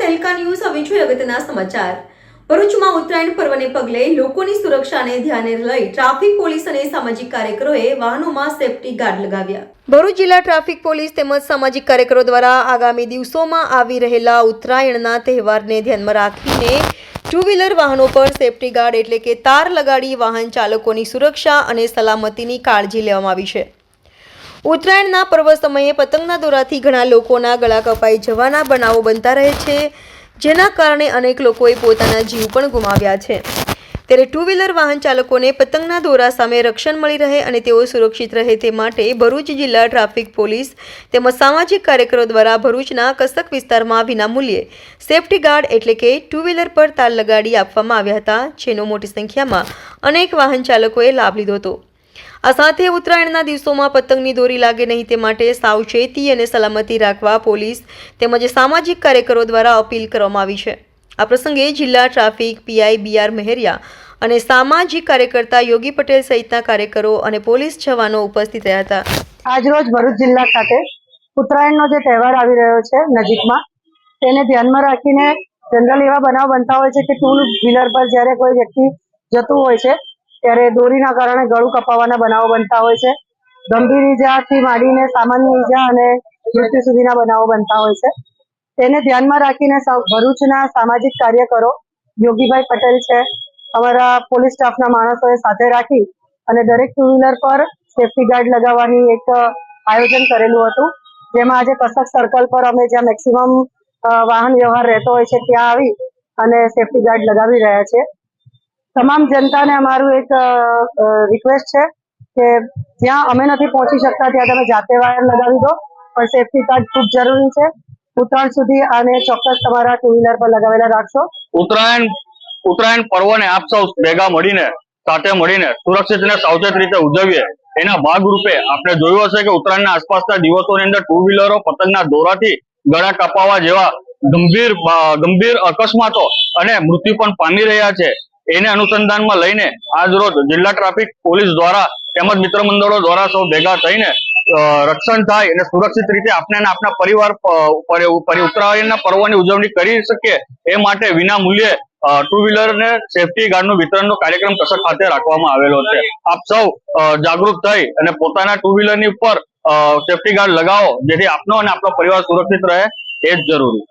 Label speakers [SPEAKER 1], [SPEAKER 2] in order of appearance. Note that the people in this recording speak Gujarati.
[SPEAKER 1] તડકા ન્યૂઝ. હવે જોઈએ અગત્યના સમાચાર. ભરૂચમાં ઉત્તરાયણ પર્વને પગલે લોકોની સુરક્ષાને ધ્યાને લઈ ટ્રાફિક પોલીસ અને સામાજિક કાર્યકરોએ વાહનોમાં સેફટી ગાર્ડ લગાવ્યા. ભરૂચ જિલ્લા ટ્રાફિક પોલીસ તેમજ સામાજિક કાર્યકરો દ્વારા આગામી દિવસોમાં આવી રહેલા ઉત્તરાયણના તહેવારને ધ્યાનમાં રાખીને ટુ વ્હીલર વાહનો પર સેફટી ગાર્ડ એટલે કે તાર લગાડી વાહન ચાલકોની સુરક્ષા અને સલામતીની કાળજી લેવામાં આવી છે. ઉત્તરાયણના પર્વ સમયે પતંગના દોરાથી ઘણા લોકોના ગળા કપાઈ જવાના બનાવો બનતા રહે છે, જેના કારણે અનેક લોકોએ પોતાના જીવ પણ ગુમાવ્યા છે. ત્યારે ટુ વ્હીલર વાહન ચાલકોને પતંગના દોરા સામે રક્ષણ મળી રહે અને તેઓ સુરક્ષિત રહે તે માટે ભરૂચ જિલ્લા ટ્રાફિક પોલીસ તેમજ સામાજિક કાર્યકરો દ્વારા ભરૂચના કસક વિસ્તારમાં વિનામૂલ્યે સેફટી ગાર્ડ એટલે કે ટુ વ્હીલર પર તાર લગાડી આપવામાં આવ્યા હતા, જેનો મોટી સંખ્યામાં અનેક વાહન ચાલકોએ લાભ લીધો હતો. આ સાથે ઉત્તરાયણના દિવસોમાં પતંગની દોરી લાગે નહીં તે માટે સાવચેતી અને સલામતી રાખવા પોલીસ તેમજ સામાજિક કાર્યકરો દ્વારા અપીલ કરવામાં આવી છે. આ પ્રસંગે જિલ્લા ટ્રાફિક પીઆઈ બીઆર મહેરિયા અને સામાજિક કાર્યકર્તા યોગી પટેલ સહિતના કાર્યકરો અને પોલીસ જવાનો ઉપસ્થિત રહ્યા હતા.
[SPEAKER 2] આજરોજ ભરૂચ જિલ્લા ખાતે ઉત્તરાયણનો જે તહેવાર આવી રહ્યો છે નજીકમાં, તેને ધ્યાનમાં રાખીને જનરલ એવા બનાવ બનતા હોય છે કે ટુ વ્હીલર પર જ્યારે કોઈ વ્યક્તિ જતું હોય છે ત્યારે દોરીના કારણે ગળું કપાવાના બનાવો બનતા હોય છે. ગંભીર ઈજાથી માંડીને સામાન્ય ઈજા અને મૃત્યુ સુધીના બનાવો બનતા હોય છે. તેને ધ્યાનમાં રાખીને ભરૂચના સામાજિક કાર્યકરો યોગીભાઈ પટેલ છે, અમારા પોલીસ સ્ટાફના માણસોએ સાથે રાખી અને દરેક ટુ વ્હીલર પર સેફટી ગાર્ડ લગાવવાની એક આયોજન કરેલું હતું. જેમાં આજે કસક સર્કલ પર અમે જ્યાં મેક્સિમમ વાહન વ્યવહાર રહેતો હોય છે ત્યાં આવી અને સેફટી ગાર્ડ લગાવી રહ્યા છે. તમામ જનતાને અમારું એક રિક્વેસ્ટ છે કે જ્યાં અમે નથી પહોંચી શકતા ત્યાં તમે જાતે વાયર લગાવી દો. પણ સેફટી કાર્ડ ખૂબ જરૂરી છે. ઉત્તરાયણ સુધી આને ચોક્કસ તમારા ટુ વ્હીલર પર લગાવેલા રાખશો.
[SPEAKER 3] ઉત્તરાયણ ઉત્તરાયણ પર્વને આપ સૌ ભેગા મળીને, સાથે મળીને સુરક્ષિત અને સાવચેત રીતે ઉજવીએ. એના ભાગરૂપે આપણે જોયું હશે કે ઉત્તરાયણના આસપાસના દિવસોની અંદર ટુ વ્હીલરો પતંગના દોરાથી ગળા કપાવા જેવા ગંભીર ગંભીર અકસ્માતો અને મૃત્યુ પણ પામી રહ્યા છે. એને અનુસંધાનમાં લઈને આજ જિલ્લા ટ્રાફિક પોલીસ દ્વારા તેમજ મિત્ર મંડળો દ્વારા સૌ ભેગા થઈને રક્ષણ થાય અને સુરક્ષિત રીતે આપણે આપણા પરિવાર ઉત્તરાયણના પર્વની ઉજવણી કરી શકીએ એ માટે વિના મૂલ્યે ટુ વ્હીલર ને સેફટી વિતરણ વિતરણનો કાર્યક્રમ કસક ખાતે રાખવામાં આવેલો છે. આપ સૌ જાગૃત થઈ અને પોતાના ટુ વ્હીલરની ઉપર સેફટી ગાર્ડ લગાવો જેથી આપનો અને આપણો પરિવાર સુરક્ષિત રહે એ જ જરૂરી.